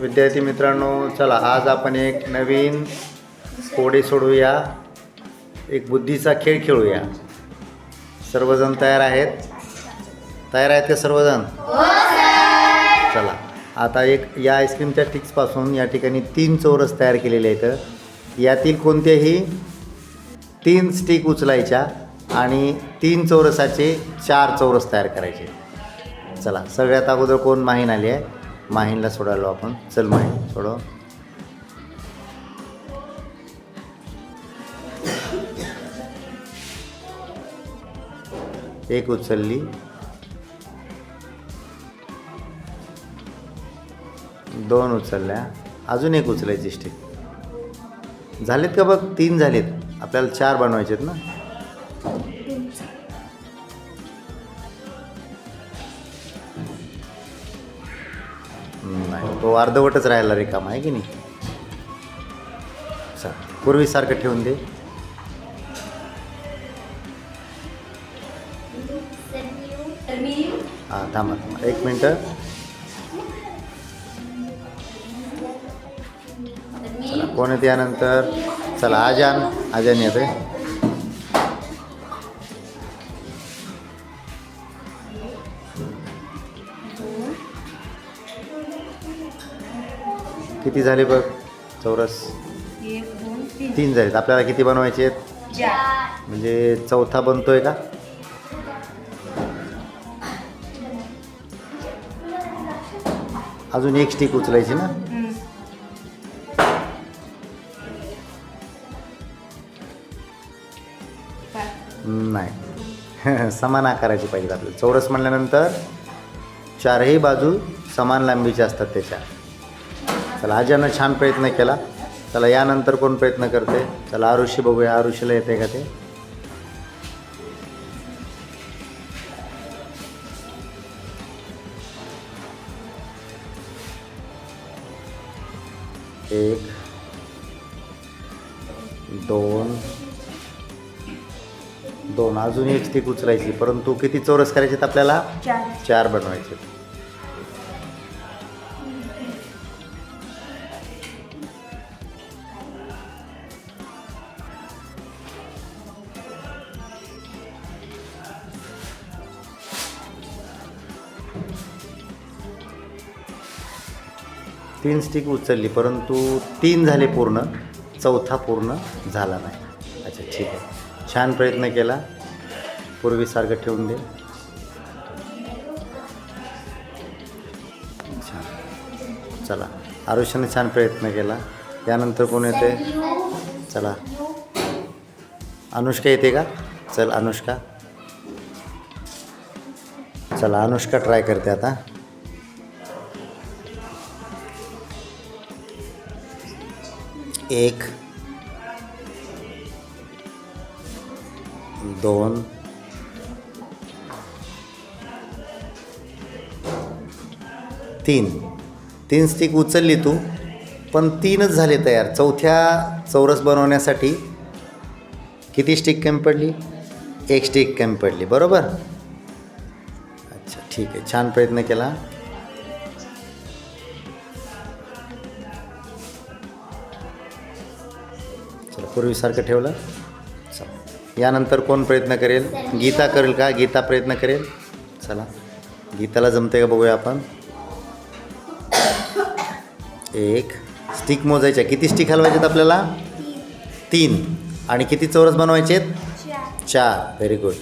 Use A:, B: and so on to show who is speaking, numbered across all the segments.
A: विद्यार्थी मित्रांनो चला आज आपण एक नवीन कोडे सोडवूया एक बुद्धीचा खेळ खेळूया. सर्वजण तयार आहेत? तयार आहेत का सर्वजण? चला आता एक या आईस्क्रीमच्या टिक्सपासून या ठिकाणी तीन चौरस तयार केलेले आहेत. यातील कोणत्याही तीन स्टिक उचलायच्या आणि तीन चौरसाचे चार चौरस तयार करायचे. चला सगळ्यात अगोदर कोण माहीन आली आहे? माहीनला सोडायलो आपण. चल माहीन सोडव. एक उचलली. दोन उचलल्या. अजून एक उचलायची स्टिक झालेत का बघ? तीन झालेत. आपल्याला चार बनवायचे आहेत ना? नाही तो अर्धवटच राहिला रिकामा आहे की नाही? चल पूर्वीसारखं ठेवून दे. हां थांबा थांबा एक मिनटं. चला कोण येते यानंतर? चला आजान आजान येते किती झाले बघ? चौरस.
B: एक दोन तीन
A: तीन झालेत. आपल्याला किती बनवायचे आहेत?
B: चार
A: म्हणजे चौथा बनतोय का? अजून एक स्टिक उचलायची ना?
B: हम्म. पाच.
A: नाही. समान आकाराची पाहिजे आपल्याला. चौरस म्हणल्यानंतर चारही बाजू समान लांबीचे असतात त्याच्या. चला आज्यानं छान प्रयत्न केला. चला यानंतर कोण प्रयत्न करते? चला आरुषी बघूया आरुषीला येते का ते? एक दोन दोन. अजून एक स्टिक उचलायची परंतु किती चौरस करायचे आपल्याला?
B: चार.
A: चार बनवायचे तीन स्टिक उचलली परंतु तीन झाले पूर्ण चौथा पूर्ण झाला नाही. अच्छा ठीक आहे. छान प्रयत्न केला. पूर्वीसारखं ठेवून दे. छान. चला आरुष्याने छान प्रयत्न केला. यानंतर कोण येते चला. अनुष्का येते का? चल अनुष्का. चला अनुष्का ट्राय करते आता. एक दोन तीन. तीन स्टिक उचलली तू पण तीनच झाले तयार. चौथ्या चौरस बनवण्यासाठी किती स्टिक कमी पडली? एक स्टिक कमी पडली बरोबर? अच्छा ठीक आहे छान प्रयत्न केला. चला पूर्वीसारखं ठेवलं. चला. यानंतर कोण प्रयत्न करेल? गीता करेल का? गीता प्रयत्न करेल? चला. गीताला जमते का बघूया आपण? एक. स्टिक मोजायच्या. किती स्टिक हलवायचे आहेत आपल्याला? तीन. आणि किती चौरस बनवायचे आहेत चार. व्हेरी गुड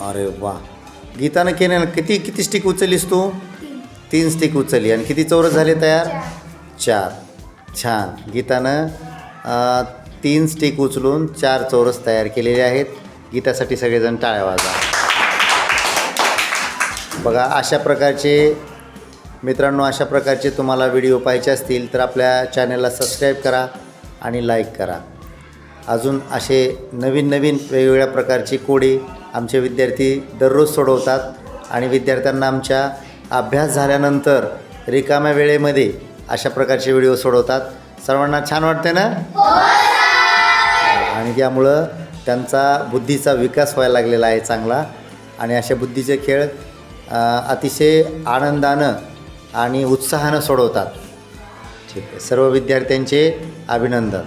A: अरे वा. गीतानं केल्यानं किती किती स्टिक उचललीस तू? तीन स्टिक उचलली. आणि किती चौरस झाले तयार? चार. छान. गीतानं तीन स्टिक उचलून चार चौरस तयार केलेले आहेत. गीतासाठी सगळेजण टाळ्या वाजा. बघा अशा प्रकारचे मित्रांनो अशा प्रकारचे तुम्हाला व्हिडिओ पाहिजे असतील तर आपल्या चॅनलला सबस्क्राईब करा आणि लाईक करा. अजून असे नवीन नवीन वेगवेगळ्या प्रकारची कोडी आमचे विद्यार्थी दररोज सोडवतात आणि विद्यार्थ्यांना आमच्या अभ्यास झाल्यानंतर रिकाम्या वेळेमध्ये अशा प्रकारचे व्हिडिओ सोडवतात. सर्वांना छान वाटते ना? आणि त्यामुळं त्यांचा बुद्धीचा विकास व्हायला लागलेला आहे चांगला. आणि अशा बुद्धीचे खेळ अतिशय आनंदानं आणि उत्साहानं सोडवतात. ठीक आहे. सर्व विद्यार्थ्यांचे अभिनंदन.